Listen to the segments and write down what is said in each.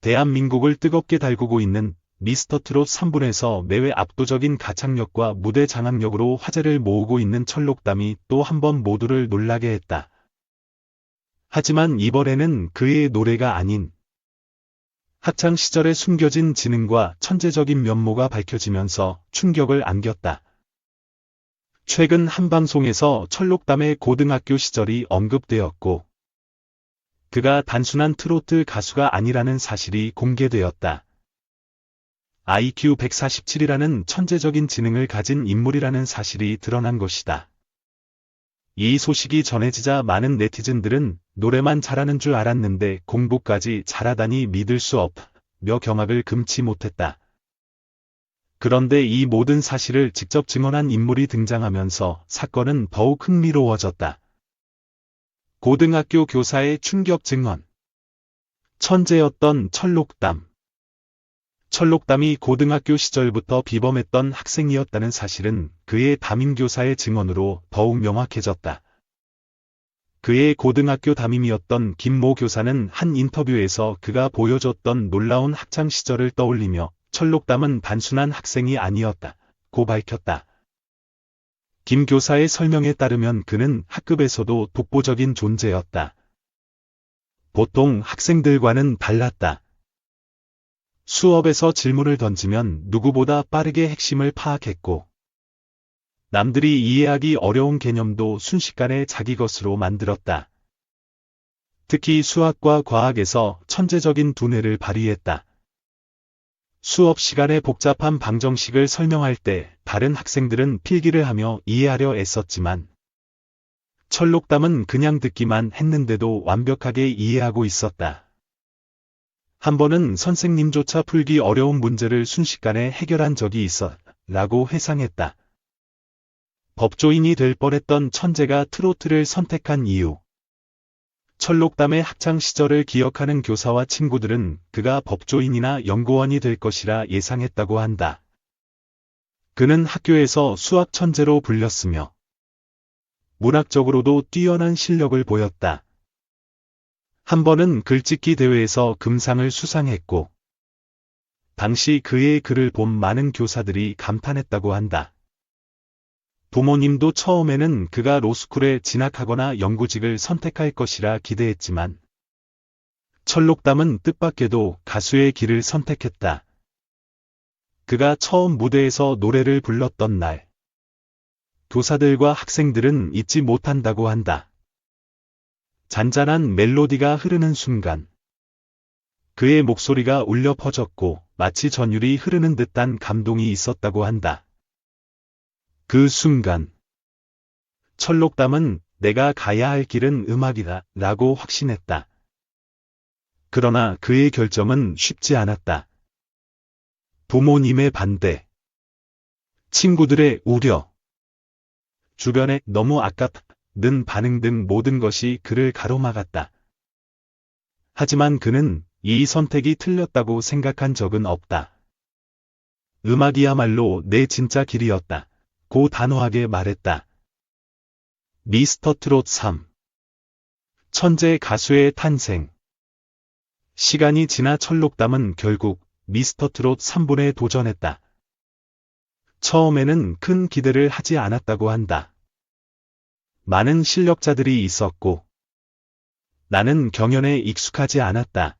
대한민국을 뜨겁게 달구고 있는 미스터 트롯 3분에서 매회 압도적인 가창력과 무대 장악력으로 화제를 모으고 있는 철록담이 또 한 번 모두를 놀라게 했다. 하지만 이번에는 그의 노래가 아닌 학창 시절에 숨겨진 지능과 천재적인 면모가 밝혀지면서 충격을 안겼다. 최근 한 방송에서 철록담의 고등학교 시절이 언급되었고, 그가 단순한 트로트 가수가 아니라는 사실이 공개되었다. IQ 147이라는 천재적인 지능을 가진 인물이라는 사실이 드러난 것이다. 이 소식이 전해지자 많은 네티즌들은 노래만 잘하는 줄 알았는데 공부까지 잘하다니 믿을 수 없며 경악을 금치 못했다. 그런데 이 모든 사실을 직접 증언한 인물이 등장하면서 사건은 더욱 흥미로워졌다. 고등학교 교사의 충격 증언. 천재였던 철록담. 철록담이 고등학교 시절부터 비범했던 학생이었다는 사실은 그의 담임교사의 증언으로 더욱 명확해졌다. 그의 고등학교 담임이었던 김모 교사는 한 인터뷰에서 그가 보여줬던 놀라운 학창 시절을 떠올리며 철록담은 단순한 학생이 아니었다. 고 밝혔다. 김 교사의 설명에 따르면 그는 학급에서도 독보적인 존재였다. 보통 학생들과는 달랐다. 수업에서 질문을 던지면 누구보다 빠르게 핵심을 파악했고, 남들이 이해하기 어려운 개념도 순식간에 자기 것으로 만들었다. 특히 수학과 과학에서 천재적인 두뇌를 발휘했다. 수업 시간에 복잡한 방정식을 설명할 때 다른 학생들은 필기를 하며 이해하려 애썼지만 철록담은 그냥 듣기만 했는데도 완벽하게 이해하고 있었다. 한 번은 선생님조차 풀기 어려운 문제를 순식간에 해결한 적이 있어 라고 회상했다. 법조인이 될 뻔했던 천재가 트로트를 선택한 이유. 철록담의 학창 시절을 기억하는 교사와 친구들은 그가 법조인이나 연구원이 될 것이라 예상했다고 한다. 그는 학교에서 수학 천재로 불렸으며 문학적으로도 뛰어난 실력을 보였다. 한 번은 글짓기 대회에서 금상을 수상했고, 당시 그의 글을 본 많은 교사들이 감탄했다고 한다. 부모님도 처음에는 그가 로스쿨에 진학하거나 연구직을 선택할 것이라 기대했지만, 철록담은 뜻밖에도 가수의 길을 선택했다. 그가 처음 무대에서 노래를 불렀던 날, 교사들과 학생들은 잊지 못한다고 한다. 잔잔한 멜로디가 흐르는 순간, 그의 목소리가 울려 퍼졌고 마치 전율이 흐르는 듯한 감동이 있었다고 한다. 그 순간, 철록담은 내가 가야 할 길은 음악이다 라고 확신했다. 그러나 그의 결정은 쉽지 않았다. 부모님의 반대, 친구들의 우려, 주변에 너무 아깝는 반응 등 모든 것이 그를 가로막았다. 하지만 그는 이 선택이 틀렸다고 생각한 적은 없다. 음악이야말로 내 진짜 길이었다. 고 단호하게 말했다. 미스터 트롯 3 천재 가수의 탄생 시간이 지나 철록담은 결국 미스터 트롯 3분에 도전했다. 처음에는 큰 기대를 하지 않았다고 한다. 많은 실력자들이 있었고, 나는 경연에 익숙하지 않았다.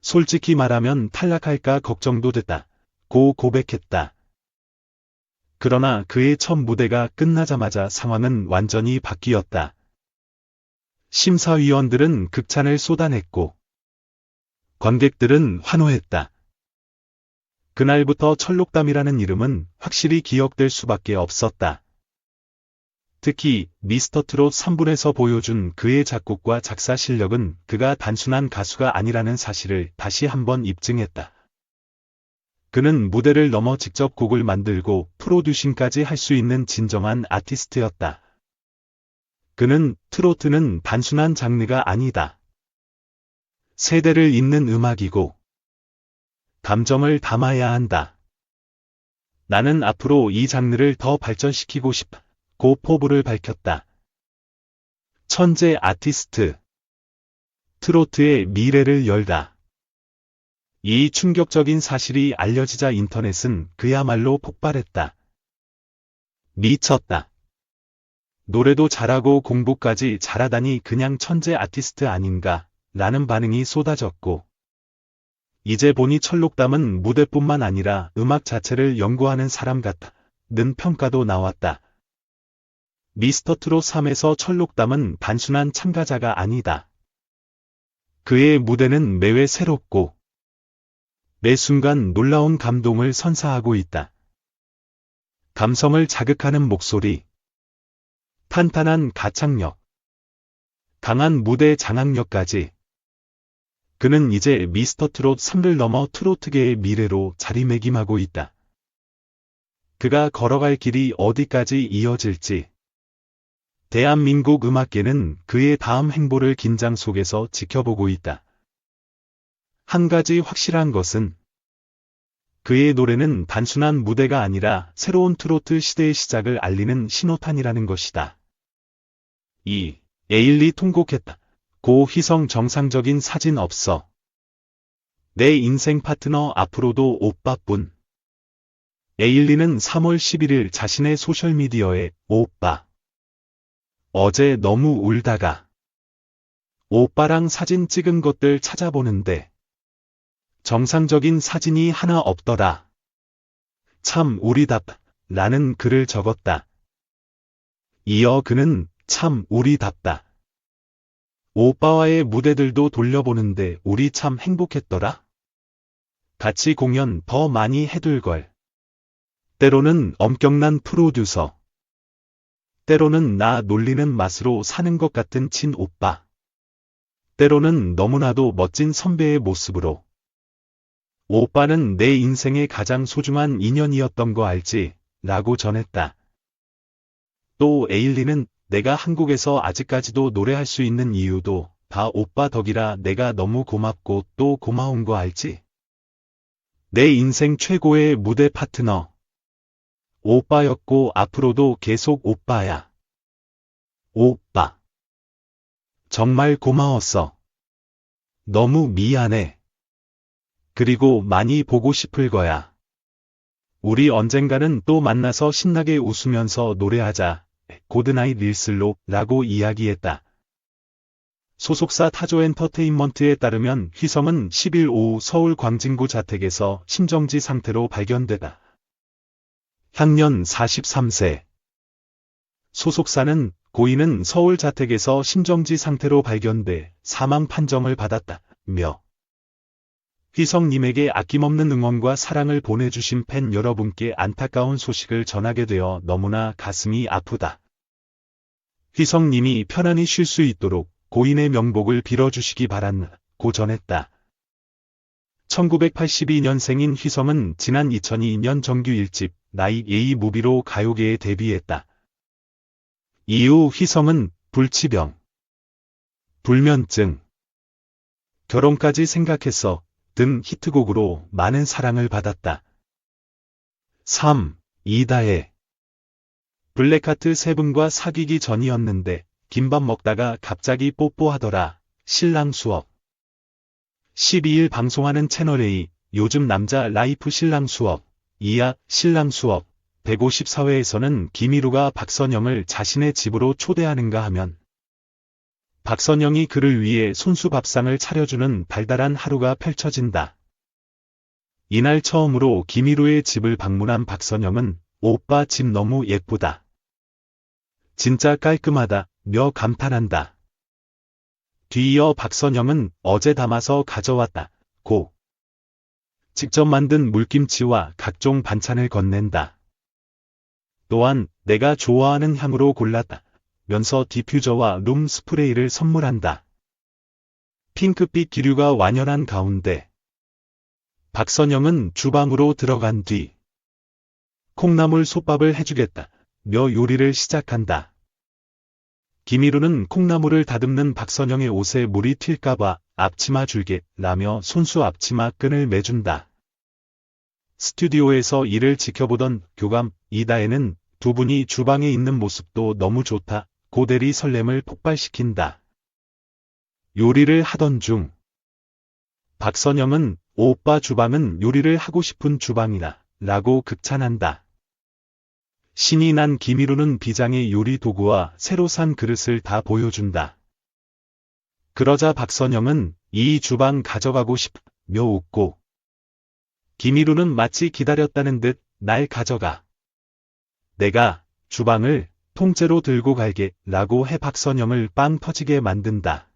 솔직히 말하면 탈락할까 걱정도 됐다. 고 고백했다. 그러나 그의 첫 무대가 끝나자마자 상황은 완전히 바뀌었다. 심사위원들은 극찬을 쏟아냈고, 관객들은 환호했다. 그날부터 철록담이라는 이름은 확실히 기억될 수밖에 없었다. 특히 미스터 트롯 3분에서 보여준 그의 작곡과 작사 실력은 그가 단순한 가수가 아니라는 사실을 다시 한번 입증했다. 그는 무대를 넘어 직접 곡을 만들고 프로듀싱까지 할 수 있는 진정한 아티스트였다. 그는 트로트는 단순한 장르가 아니다. 세대를 잇는 음악이고 감정을 담아야 한다. 나는 앞으로 이 장르를 더 발전시키고 싶다. 고 포부를 밝혔다. 천재 아티스트. 트로트의 미래를 열다. 이 충격적인 사실이 알려지자 인터넷은 그야말로 폭발했다. 미쳤다. 노래도 잘하고 공부까지 잘하다니 그냥 천재 아티스트 아닌가, 라는 반응이 쏟아졌고, 이제 보니 철록담은 무대뿐만 아니라 음악 자체를 연구하는 사람 같다. 는 평가도 나왔다. 미스터 트롯 3에서 철록담은 단순한 참가자가 아니다. 그의 무대는 매회 새롭고 매 순간 놀라운 감동을 선사하고 있다. 감성을 자극하는 목소리, 탄탄한 가창력, 강한 무대 장악력까지 그는 이제 미스터 트롯 3를 넘어 트로트계의 미래로 자리매김하고 있다. 그가 걸어갈 길이 어디까지 이어질지. 대한민국 음악계는 그의 다음 행보를 긴장 속에서 지켜보고 있다. 한 가지 확실한 것은 그의 노래는 단순한 무대가 아니라 새로운 트로트 시대의 시작을 알리는 신호탄이라는 것이다. 2. 에일리 통곡했다. 고 희성 정상적인 사진 없어. 내 인생 파트너 앞으로도 오빠뿐. 에일리는 3월 11일 자신의 소셜미디어에 오빠. 어제 너무 울다가 오빠랑 사진 찍은 것들 찾아보는데 정상적인 사진이 하나 없더라. 참 우리답 라는 글을 적었다. 이어 그는 참 우리답다. 오빠와의 무대들도 돌려보는데 우리 참 행복했더라. 같이 공연 더 많이 해둘걸. 때로는 엄격난 프로듀서. 때로는 나 놀리는 맛으로 사는 것 같은 친 오빠. 때로는 너무나도 멋진 선배의 모습으로. 오빠는 내 인생의 가장 소중한 인연이었던 거 알지? 라고 전했다. 또 에일리는 내가 한국에서 아직까지도 노래할 수 있는 이유도 다 오빠 덕이라 내가 너무 고맙고 또 고마운 거 알지? 내 인생 최고의 무대 파트너. 오빠였고 앞으로도 계속 오빠야. 오빠. 정말 고마웠어. 너무 미안해. 그리고 많이 보고 싶을 거야. 우리 언젠가는 또 만나서 신나게 웃으면서 노래하자. 고드나잇 릴슬로 라고 이야기했다. 소속사 타조 엔터테인먼트에 따르면 휘성은 10일 오후 서울 광진구 자택에서 심정지 상태로 발견되다. 향년 43세. 소속사는 고인은 서울 자택에서 심정지 상태로 발견돼 사망 판정을 받았다며 휘성님에게 아낌없는 응원과 사랑을 보내주신 팬 여러분께 안타까운 소식을 전하게 되어 너무나 가슴이 아프다. 휘성님이 편안히 쉴 수 있도록 고인의 명복을 빌어주시기 바란고 전했다. 1982년생인 휘성은 지난 2002년 정규 1집 나이 예의 무비로 가요계에 데뷔했다. 이후 휘성은 불치병, 불면증, 결혼까지 생각했어 등 히트곡으로 많은 사랑을 받았다. 3. 이다혜 블랙하트 세븐과 사귀기 전이었는데 김밥 먹다가 갑자기 뽀뽀하더라. 신랑 수업 12일 방송하는 채널A 요즘 남자 라이프 신랑 수업 이야 신랑 수업 154회에서는 김희루가 박선영을 자신의 집으로 초대하는가 하면 박선영이 그를 위해 손수 밥상을 차려주는 달달한 하루가 펼쳐진다. 이날 처음으로 김희루의 집을 방문한 박선영은 오빠 집 너무 예쁘다. 진짜 깔끔하다. 며 감탄한다. 뒤이어 박선영은 어제 담아서 가져왔다. 고. 직접 만든 물김치와 각종 반찬을 건넨다. 또한 내가 좋아하는 향으로 골랐다. 면서 디퓨저와 룸 스프레이를 선물한다. 핑크빛 기류가 완연한 가운데 박선영은 주방으로 들어간 뒤 콩나물 솥밥을 해주겠다. 며 요리를 시작한다. 김희루는 콩나물을 다듬는 박선영의 옷에 물이 튈까봐 앞치마 줄게 라며 손수 앞치마 끈을 매준다. 스튜디오에서 일을 지켜보던 교감 이다혜는 두 분이 주방에 있는 모습도 너무 좋다. 고대리 설렘을 폭발시킨다. 요리를 하던 중 박선영은 오빠 주방은 요리를 하고 싶은 주방이다. 라고 극찬한다. 신이 난 김희루는 비장의 요리 도구와 새로 산 그릇을 다 보여준다. 그러자 박선영은 이 주방 가져가고 싶며 웃고 김희루는 마치 기다렸다는 듯 날 가져가. 내가 주방을 통째로 들고 갈게 라고 해 박선영을 빵 터지게 만든다.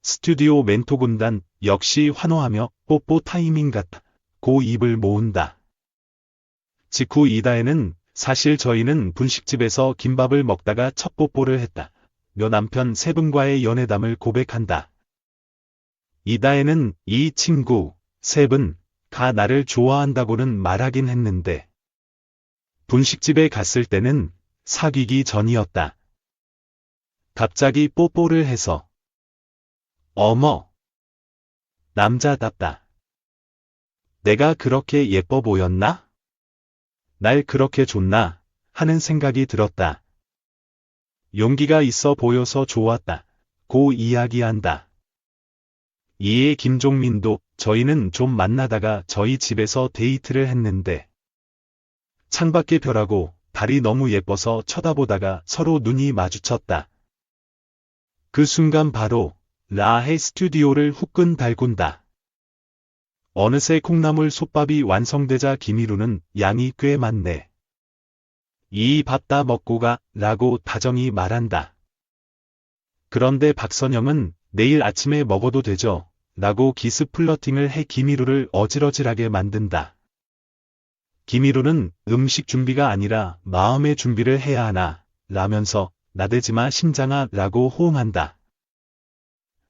스튜디오 멘토 군단 역시 환호하며 뽀뽀 타이밍 같아 고 입을 모은다. 직후 이다혜는 사실 저희는 분식집에서 김밥을 먹다가 첫 뽀뽀를 했다. 며 남편 세 분과의 연애담을 고백한다. 이다혜는 이 친구 세 분 가 나를 좋아한다고는 말하긴 했는데 분식집에 갔을 때는 사귀기 전이었다. 갑자기 뽀뽀를 해서 어머 남자답다. 내가 그렇게 예뻐 보였나? 날 그렇게 줬나? 하는 생각이 들었다. 용기가 있어 보여서 좋았다. 고 이야기한다. 이에 김종민도 저희는 좀 만나다가 저희 집에서 데이트를 했는데 창밖의 별하고 달이 너무 예뻐서 쳐다보다가 서로 눈이 마주쳤다. 그 순간 바로 라해 스튜디오를 후끈 달군다. 어느새 콩나물 솥밥이 완성되자 김희루는 양이 꽤 많네. 이 밥 다 먹고 가 라고 다정히 말한다. 그런데 박선영은 내일 아침에 먹어도 되죠 라고 기스 플러팅을 해 김희루를 어질어질하게 만든다. 김희루는 음식 준비가 아니라 마음의 준비를 해야 하나 라면서 나대지마 심장아 라고 호응한다.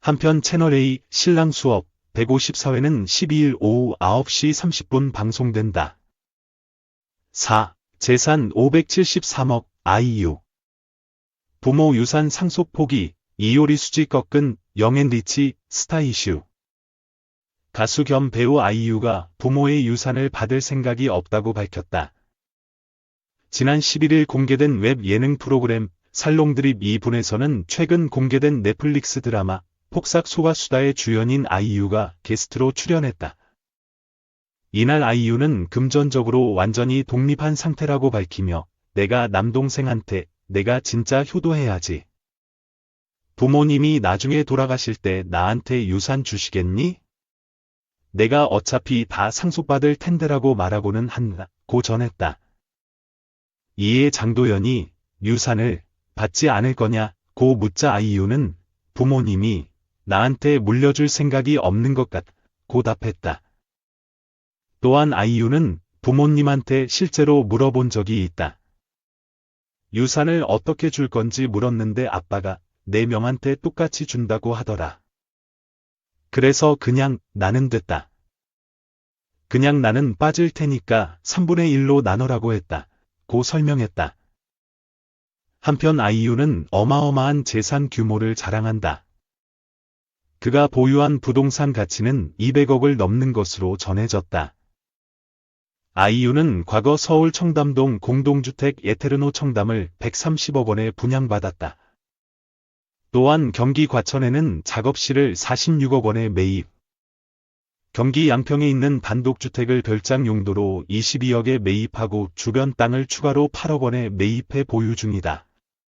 한편 채널A 신랑 수업 154회는 12일 오후 9시 30분 방송된다. 4. 재산 573억 아이유 부모 유산 상속 포기 이효리 수지 꺾은 영앤리치 스타 이슈 가수 겸 배우 아이유가 부모의 유산을 받을 생각이 없다고 밝혔다. 지난 11일 공개된 웹 예능 프로그램 살롱드립 2분에서는 최근 공개된 넷플릭스 드라마 폭삭 소가수다의 주연인 아이유가 게스트로 출연했다. 이날 아이유는 금전적으로 완전히 독립한 상태라고 밝히며 내가 남동생한테 내가 진짜 효도해야지. 부모님이 나중에 돌아가실 때 나한테 유산 주시겠니? 내가 어차피 다 상속받을 텐데라고 말하고는 한고 전했다. 이에 장도연이 유산을 받지 않을 거냐 고 묻자 아이유는 부모님이 나한테 물려줄 생각이 없는 것 같고 답했다. 또한 아이유는 부모님한테 실제로 물어본 적이 있다. 유산을 어떻게 줄 건지 물었는데 아빠가 네 명한테 똑같이 준다고 하더라. 그래서 그냥 나는 됐다. 그냥 나는 빠질 테니까 3분의 1로 나눠라고 했다. 고 설명했다. 한편 아이유는 어마어마한 재산 규모를 자랑한다. 그가 보유한 부동산 가치는 200억을 넘는 것으로 전해졌다. 아이유는 과거 서울 청담동 공동주택 에테르노 청담을 130억 원에 분양받았다. 또한 경기 과천에는 작업실을 46억 원에 매입. 경기 양평에 있는 단독주택을 별장 용도로 22억에 매입하고 주변 땅을 추가로 8억 원에 매입해 보유 중이다.